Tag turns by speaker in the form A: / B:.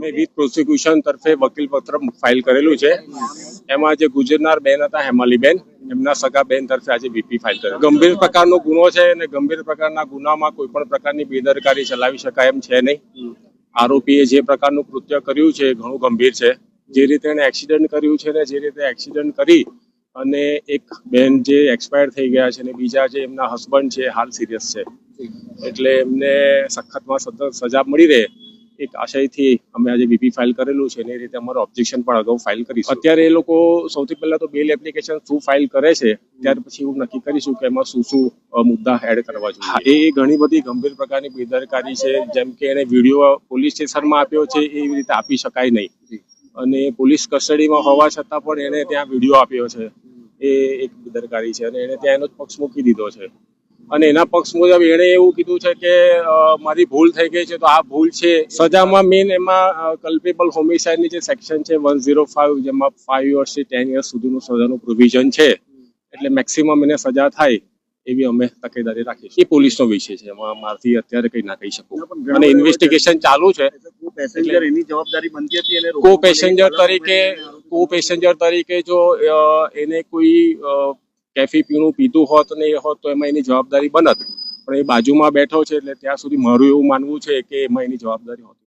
A: મેં with prosecution તરફે વકીલ પત્ર ફાઇલ કરેલું છે. એમાં જે ગુજરનાર બેન હતા, હેમાલીબેન, એમના સગા બેન તરફે આજે વીપી ફાઇલ કરે ગંભીર પ્રકારનો ગુનો છે અને ગંભીર પ્રકારના ગુનામાં કોઈ પણ પ્રકારની બેદરકારી ચલાવી શકાય એમ છે નહીં. આરોપીએ જે પ્રકારનું કૃત્ય કર્યું છે ઘણું ગંભીર છે. જે રીતે એને એક્સિડન્ટ કર્યું છે ને જે રીતે એક્સિડન્ટ કરી અને એક બેન જે એક્સપાયર થઈ ગયા છે અને બીજા જે એમના હસબન્ડ છે હાલ સિરિયસ છે. એટલે એમને સખતમાં સતત સજા મળી રહે. એક આશયથી અમે આજે વીપી ફાઇલ કરેલું છે એ રીતે અમારું ઓબ્જેક્શન પણ અગાઉ ફાઇલ કરીશું. અત્યારે એ લોકો સૌથી પહેલા તો બેલ એપ્લિકેશન શું ફાઇલ કરે છે ત્યાર પછી એવું નક્કી કરીશું કે એમાં શું શું મુદ્દા એડ કરવા જોઈએ. એ ઘણી બધી ગંભીર પ્રકારની બેદરકારી છે જેમ કે એને વીડિયો પોલીસ સ્ટેશનમાં આપ્યો છે એવી રીતે આપી શકાય નહીં. અને પોલીસ કસ્ટડીમાં હોવા છતાં પણ એને ત્યાં વીડિયો આપ્યો છે. એ એક બેદરકારી છે અને એને ત્યાં એનો જ પક્ષ મૂકી દીધો છે. અને એના પક્ષ મુજબ એણે એવું કીધું છે કે મારી ભૂલ થઈ ગઈ છે તો આ ભૂલ છે. સજામાં મેન એમાં કલ્પેબલ હોમિસાઇડની જે સેક્શન છે વન ઝીરો ફાઇવ જેમાં ફાઇવ યર્સથી ટેન યર્સ સુધીનું સજાનું પ્રોવિઝન છે. એટલે મેક્સિમમ એને સજા થાય એવી અમે તકેદારી રાખીશું એ પોલીસનો વિષય છે. એમાં મારથી અત્યારે કંઈ ના કહી શકું. અને ઇન્વેસ્ટિગેશન ચાલુ છે. કો પેસેન્જર તરીકે કો પેસેન્જર તરીકે જો એને કોઈ કેફી પીણું પીતું હોત ને એ હોત તો એમાં એની જવાબદારી બનત. પણ એ બાજુમાં બેઠો છે એટલે ત્યાં સુધી મારું એવું માનવું છે કે એમાં એની જવાબદારી હોત